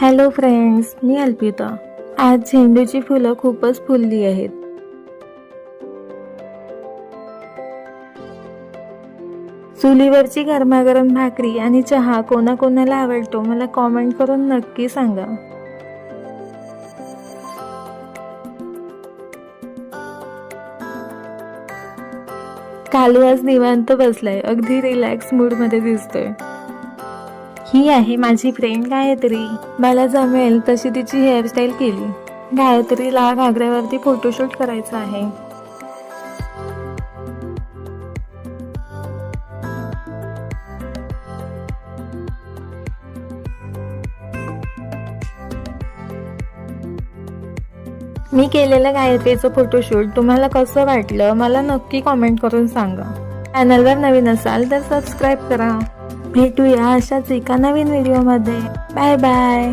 Hello friends मी अल्पिता. आज झेंडूची फुलं खूपच फुलली आहेत. चुलीवरची गरमागरम भाकरी आणि चहा कोणाकोणाला आवडतो मला कॉमेंट करून नक्की सांगा. कालू आज निवांत बसलाय. अगदी रिलॅक्स मूडमध्ये दिसतोय. ही आहे माझी फ्रेंड गायत्री. मला जमेल तशी तिची हेअरस्टाईल केली. गायत्रीला घागऱ्यावरती फोटोशूट करायचं आहे. मी केलेलं गायत्रीचं फोटोशूट तुम्हाला कसं वाटलं मला नक्की कॉमेंट करून सांगा. चॅनलवर नवीन असाल तर सबस्क्राईब करा. भेटूया अशाच एका नवीन व्हिडिओमध्ये बाय बाय